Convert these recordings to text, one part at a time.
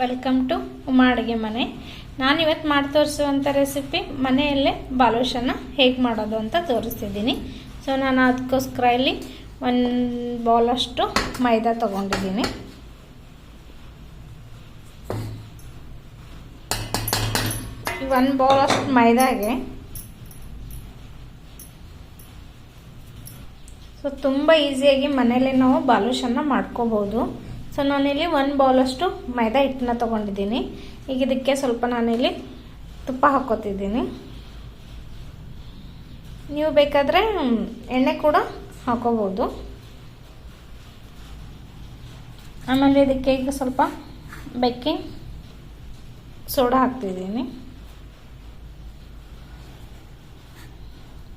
Welcome to Uma ಅಡುಗೆ ಮನೆ. ನಾನಿವತ್ತು ಮಾಡಿ ತೋರಿಸುವಂಥ ರೆಸಿಪಿ ಮನೆಯಲ್ಲೇ ಬಾಲುಷನ ಹೇಗೆ ಮಾಡೋದು ಅಂತ ತೋರಿಸ್ತಿದ್ದೀನಿ. ಸೊ ನಾನು ಅದಕ್ಕೋಸ್ಕರ ಇಲ್ಲಿ ಒಂದು ಬಾಲಷ್ಟು ಮೈದಾ ತೊಗೊಂಡಿದ್ದೀನಿ. ಒಂದು ಬೌಲಷ್ಟು ಮೈದಾಗೆ ಸೊ ತುಂಬ ಈಸಿಯಾಗಿ ಮನೇಲಿ ನಾವು ಬಾಲುಷನ್ನ ಮಾಡ್ಕೋಬೋದು ಸೊ ನಾನಿಲ್ಲಿ ಒಂದು ಬೌಲಷ್ಟು ಮೈದಾ ಹಿಟ್ಟನ್ನ ತೊಗೊಂಡಿದ್ದೀನಿ. ಈಗ ಇದಕ್ಕೆ ಸ್ವಲ್ಪ ನಾನಿಲ್ಲಿ ತುಪ್ಪ ಹಾಕೋತಿದ್ದೀನಿ ನೀವು ಬೇಕಾದರೆ ಎಣ್ಣೆ ಕೂಡ ಹಾಕೋಬೋದು. ಆಮೇಲೆ ಇದಕ್ಕೆ ಈಗ ಸ್ವಲ್ಪ ಬೇಕಿಂಗ್ ಸೋಡಾ ಹಾಕ್ತಿದ್ದೀನಿ.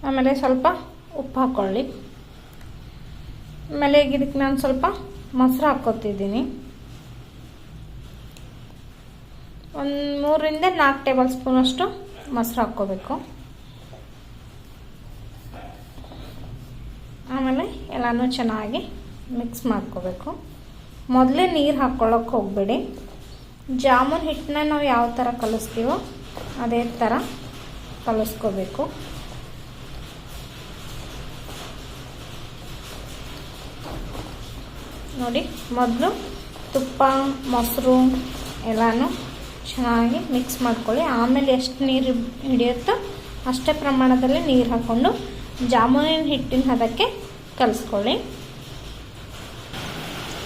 ಆಮೇಲೆ ಸ್ವಲ್ಪ ಉಪ್ಪು ಹಾಕ್ಕೊಳ್ಳಿ ಆಮೇಲೆ ಈಗ ಇದಕ್ಕೆ ನಾನು ಸ್ವಲ್ಪ ಮೊಸರು ಹಾಕ್ಕೊತಿದ್ದೀನಿ. ಒಂದು ಮೂರರಿಂದ ನಾಲ್ಕು ಟೇಬಲ್ ಸ್ಪೂನಷ್ಟು ಮೊಸರು ಹಾಕ್ಕೋಬೇಕು. ಆಮೇಲೆ ಎಲ್ಲನೂ ಚೆನ್ನಾಗಿ ಮಿಕ್ಸ್ ಮಾಡ್ಕೋಬೇಕು. ಮೊದಲೇ ನೀರು ಹಾಕ್ಕೊಳ್ಳೋಕೆ ಹೋಗಬೇಡಿ. ಜಾಮೂನ್ ಹಿಟ್ಟನ್ನ ನಾವು ಯಾವ ಥರ ಕಲಿಸ್ತೀವೋ ಅದೇ ಥರ ಕಲಿಸ್ಕೋಬೇಕು. ನೋಡಿ, ಮೊದಲು ತುಪ್ಪ, ಮೊಸರು ಎಲ್ಲನೂ ಚೆನ್ನಾಗಿ ಮಿಕ್ಸ್ ಮಾಡ್ಕೊಳ್ಳಿ. ಆಮೇಲೆ ಎಷ್ಟು ನೀರು ಹಿಡಿಯುತ್ತೋ ಅಷ್ಟೇ ಪ್ರಮಾಣದಲ್ಲಿ ನೀರು ಹಾಕ್ಕೊಂಡು ಜಾಮೂನಿನ ಹಿಟ್ಟಿನ ಹದಕ್ಕೆ ಕಲಿಸ್ಕೊಳ್ಳಿ.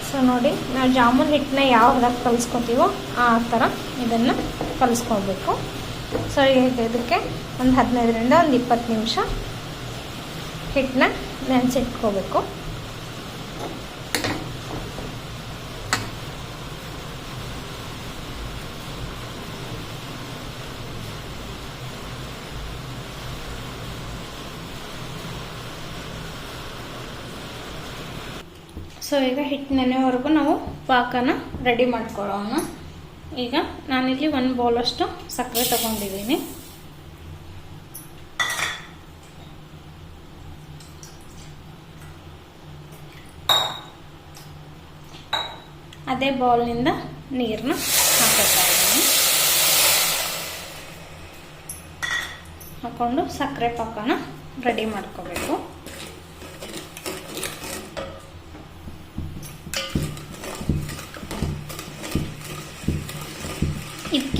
ಸೊ ನೋಡಿ, ನಾವು ಜಾಮೂನ್ ಹಿಟ್ಟನ್ನ ಯಾವ ಹದಕ್ಕೆ ಕಲಿಸ್ಕೊತೀವೋ ಆ ಥರ ಇದನ್ನು ಕಲಿಸ್ಕೊಳ್ಬೇಕು. ಸೊ ಈಗ ಇದಕ್ಕೆ ಒಂದು ಹದಿನೈದರಿಂದ ಒಂದು ಇಪ್ಪತ್ತು ನಿಮಿಷ ಹಿಟ್ಟನ್ನ ನೆನೆಸಿಟ್ಕೋಬೇಕು ಸೊ ಈಗ ಹಿಟ್ಟು ನೆನೆವರೆಗೂ ನಾವು ಪಾಕನ ರೆಡಿ ಮಾಡ್ಕೊಳ್ಳೋಣ. ಈಗ ನಾನಿಲ್ಲಿ ಒಂದು ಬೌಲಷ್ಟು ಸಕ್ಕರೆ ತಗೊಂಡಿದ್ದೀನಿ. ಅದೇ ಬೌಲ್ನಿಂದ ನೀರನ್ನ ಹಾಕೋತಾ ಇದ್ದೀನಿ. ಹಾಕೊಂಡು ಸಕ್ಕರೆ ಪಾಕನ ರೆಡಿ ಮಾಡ್ಕೋಬೇಕು.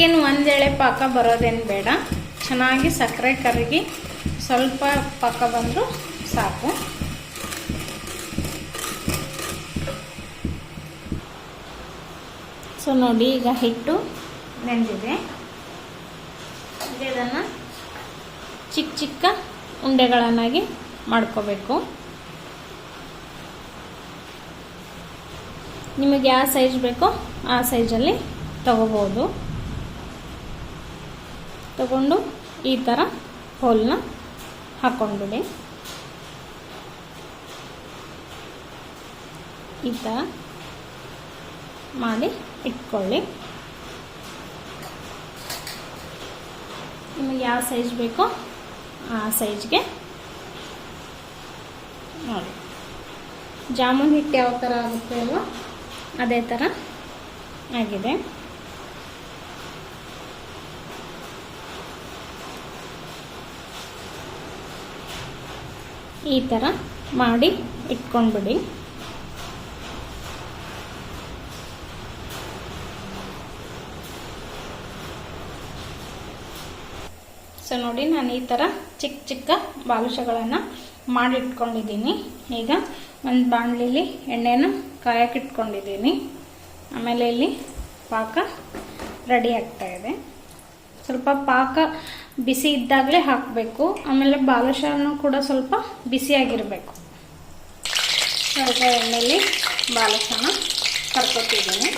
ಇದಕ್ಕೇನು ಒಂದೆಳೆ ಪಾಕ ಬರೋದೇನು ಬೇಡ. ಚೆನ್ನಾಗಿ ಸಕ್ಕರೆ ಕರಗಿ ಸ್ವಲ್ಪ ಪಾಕ ಬಂದರೂ ಸಾಕು. ಸೊ, ನೋಡಿ, ಈಗ ಹಿಟ್ಟು ನೆಂದಿದೆ. ಈಗ ಇದನ್ನು ಚಿಕ್ಕ ಚಿಕ್ಕ ಉಂಡೆಗಳನ್ನಾಗಿ ಮಾಡ್ಕೋಬೇಕು. ನಿಮಗೆ ಯಾವ ಸೈಜ್ ಬೇಕೋ ಆ ಸೈಜಲ್ಲಿ ತಗೋಬೋದು. ತಗೊಂಡು ಈ ಥರ ಹೋಲ್ನ ಹಾಕ್ಕೊಂಡ್ಬಿಡಿ ಈ ಥರ ಮಾಡಿ ಇಟ್ಕೊಳ್ಳಿ. ನಿಮಗೆ ಯಾವ ಸೈಜ್ ಬೇಕೋ ಆ ಸೈಜ್ಗೆ ನೋಡಿ. ಜಾಮೂನ್ ಹಿಟ್ಟು ಯಾವ ಥರ ಆಗುತ್ತೆ ಅಲ್ವ? ಅದೇ ಥರ ಆಗಿದೆ. ಈ ಥರ ಮಾಡಿ ಇಟ್ಕೊಂಡ್ಬಿಡಿ. ಸೊ ನೋಡಿ ನಾನು ಈ ಥರ ಚಿಕ್ಕ ಚಿಕ್ಕ ಬಾಲುಷಗಳನ್ನು ಮಾಡಿ ಇಟ್ಕೊಂಡಿದ್ದೀನಿ. ಈಗ ಒಂದು ಬಾಣಲಿಲಿ ಎಣ್ಣೆನ ಕಾಯಕ್ಕಿಟ್ಕೊಂಡಿದ್ದೀನಿ ಆಮೇಲೆ ಇಲ್ಲಿ ಪಾಕ ರೆಡಿ ಆಗ್ತಾಯಿದೆ ಸ್ವಲ್ಪ ಪಾಕ ಬಿಸಿ ಇದ್ದಾಗಲೇ ಹಾಕಬೇಕು. ಆಮೇಲೆ ಬಾಲುಷನು ಕೂಡ ಸ್ವಲ್ಪ ಬಿಸಿಯಾಗಿರಬೇಕು. ಸ್ವಲ್ಪ ಎಣ್ಣೆಯಲ್ಲಿ ಬಾಲುಷನ ಕರ್ಕೊತಿದ್ದೀನಿ.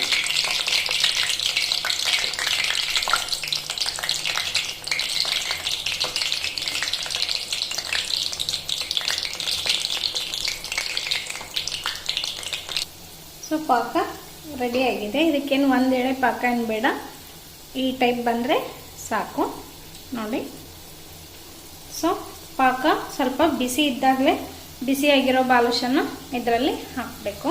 ಸೊ, ಪಾಕ ರೆಡಿಯಾಗಿದೆ ಇದಕ್ಕೇನು ಒಂದು ಪಾಕ ಏನು ಬೇಡ. ಈ ಟೈಪ್ ಬಂದರೆ ಸಾಕು. ನೋಡಿ. ಸೊ ಪಾಕ ಸ್ವಲ್ಪ ಬಿಸಿ ಇದ್ದಾಗಲೇ ಬಿಸಿಯಾಗಿರೋ ಬಾಲುಷನ್ನು ಇದರಲ್ಲಿ ಹಾಕಬೇಕು.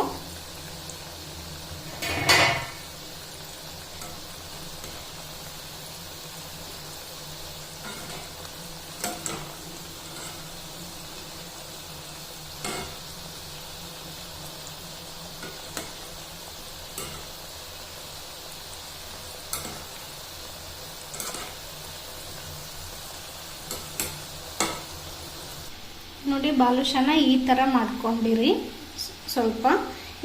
ನೋಡಿ ಬಾಲುಶನ ಈ ಥರ ಮಾಡ್ಕೊಂಡಿರಿ. ಸ್ವಲ್ಪ.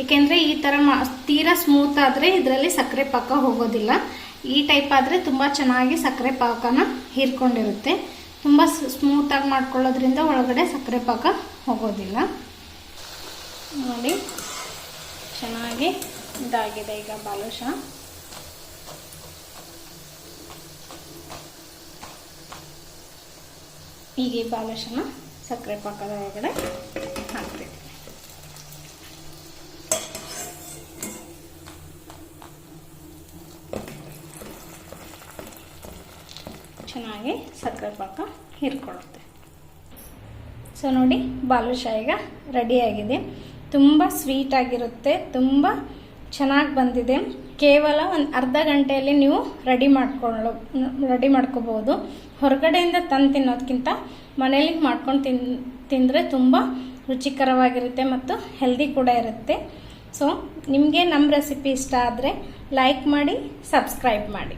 ಏಕೆಂದರೆ ಈ ಥರ ಮಾ ತೀರಾ ಸ್ಮೂತ್ ಆದರೆ ಇದರಲ್ಲಿ ಸಕ್ಕರೆ ಪಾಕ ಹೋಗೋದಿಲ್ಲ. ಈ ಟೈಪ್ ಆದರೆ ತುಂಬ ಚೆನ್ನಾಗಿ ಸಕ್ಕರೆ ಪಾಕನ ಹೀರ್ಕೊಂಡಿರುತ್ತೆ. ತುಂಬ ಸ್ಮೂತಾಗಿ ಮಾಡ್ಕೊಳ್ಳೋದ್ರಿಂದ ಒಳಗಡೆ ಸಕ್ಕರೆ ಪಾಕ ಹೋಗೋದಿಲ್ಲ. ನೋಡಿ. ಚೆನ್ನಾಗಿ ಇದಾಗಿದೆ ಈಗ ಬಾಲುಶಾ. ಈಗ ಈ ಬಾಲುಶನ ಸಕ್ಕರೆ ಪಾಕದ ಒಳಗಡೆ ಹಾಕ್ತೀವಿ ಚೆನ್ನಾಗಿ ಸಕ್ಕರೆ ಪಾಕ ಹೀರ್ಕೊಳ್ಳುತ್ತೆ. ಸೊ ನೋಡಿ ಬಾಲುಶಾಹ ಈಗ ರೆಡಿಯಾಗಿದೆ ತುಂಬ ಸ್ವೀಟಾಗಿರುತ್ತೆ ತುಂಬ ಚೆನ್ನಾಗಿ ಬಂದಿದೆ. ಕೇವಲ ಒಂದು ಅರ್ಧ ಗಂಟೆಯಲ್ಲಿ ನೀವು ರೆಡಿ ಮಾಡ್ಕೊಳ್ಳೋ ರೆಡಿ ಮಾಡ್ಕೋಬೋದು. ಹೊರಗಡೆಯಿಂದ ತಂದು ತಿನ್ನೋದಕ್ಕಿಂತ ಮನೇಲಿ ಮಾಡ್ಕೊಂಡು ತಿನ್, ತಿಂದರೆ ತುಂಬ ರುಚಿಕರವಾಗಿರುತ್ತೆ ಮತ್ತು ಹೆಲ್ದಿ ಕೂಡ ಇರುತ್ತೆ. ಸೊ ನಿಮಗೆ ನಮ್ಮ ರೆಸಿಪಿ ಇಷ್ಟ ಆದರೆ ಲೈಕ್ ಮಾಡಿ ಸಬ್ಸ್ಕ್ರೈಬ್ ಮಾಡಿ.